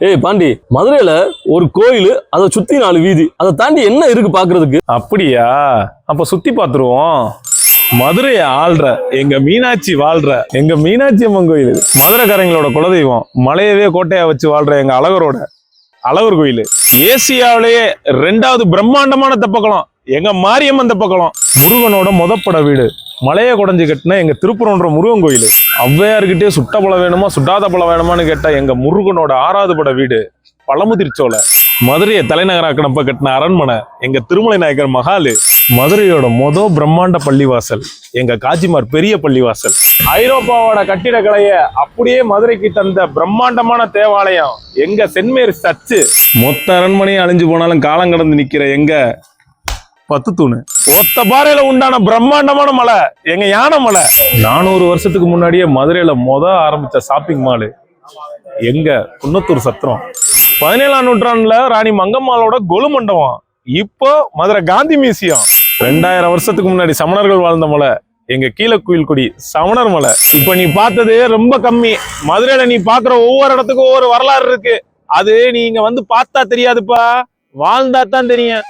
ஏய் பாண்டி மதுரையில ஒரு கோயில் அதை சுத்தி நாலு வீதி. அதை தாண்டி என்ன இருக்கு பாக்குறதுக்கு? அப்படியா? அப்ப சுத்தி பார்த்துருவோம் மதுரையை ஆள்ற எங்க மீனாட்சி வாழ்ற எங்க மீனாட்சி அம்மன் கோயில். இது. மதுரைக்காரங்களோட குலதெய்வம் மலையவே கோட்டையா வச்சு வாழ்ற எங்க அழகரோட அழகர் கோயில். ஏசியாவிலேயே ரெண்டாவது பிரம்மாண்டமான தெப்பக்குளம். எங்க மாரியம்மன் பக்கம். முருகனோட முதப்பட வீடு. மலையை குடஞ்சு கட்டின எங்க திருப்பரன்ற முருகன் கோயில். ஔவையார்கிட்டே சுட்ட பழம் வேணுமா சுட்டாத பழம் வேணுமான்னு கேட்டால் எங்க முருகனோட ஆறாவது பட வீடு. பழமுதிர்ச்சோலை. மதுரையை தலைநகராக்கினப்ப கட்டின அரண்மனை எங்க திருமலை நாயக்கர் மகாலு. மதுரையோட மொத பிரம்மாண்ட பள்ளிவாசல் எங்க காஜிமார் பெரிய பள்ளிவாசல். ஐரோப்பாவோட கட்டிடக்கலைய அப்படியே மதுரைக்கு தந்த பிரம்மாண்டமான தேவாலயம் எங்க சென்மேரி சர்ச்சு. மொத்த அரண்மனையும் அழிஞ்சு போனாலும் காலம் கடந்து நிக்கிற எங்க பத்து தூணு. ஒத்த பாறையில உண்டான பிரம்மாண்டமான மலை எங்க யானை மலை. நானூறு வருஷத்துக்கு முன்னாடியே மதுரையில மொத ஆரம்பிச்ச ஷாப்பிங் மாலு எங்க? குன்னத்தூர் சத்திரம். பதினேழாம் நூற்றாண்டுல ராணி மங்கம்மாளோட கொலு மண்டபம். இப்போ மதுரை காந்தி மியூசியம். ரெண்டாயிரம் வருஷத்துக்கு முன்னாடி சமணர்கள் வாழ்ந்த மலை எங்க கீழக்குயில் குடி சமணர் மலை. இப்ப நீ பார்த்தது ரொம்ப கம்மி. மதுரையில நீ பாக்குற ஒவ்வொரு இடத்துக்கும் ஒவ்வொரு வரலாறு இருக்கு. அது நீங்க வந்து பார்த்தா தெரியாதுப்பா. வாழ்ந்தா தான் தெரியும்.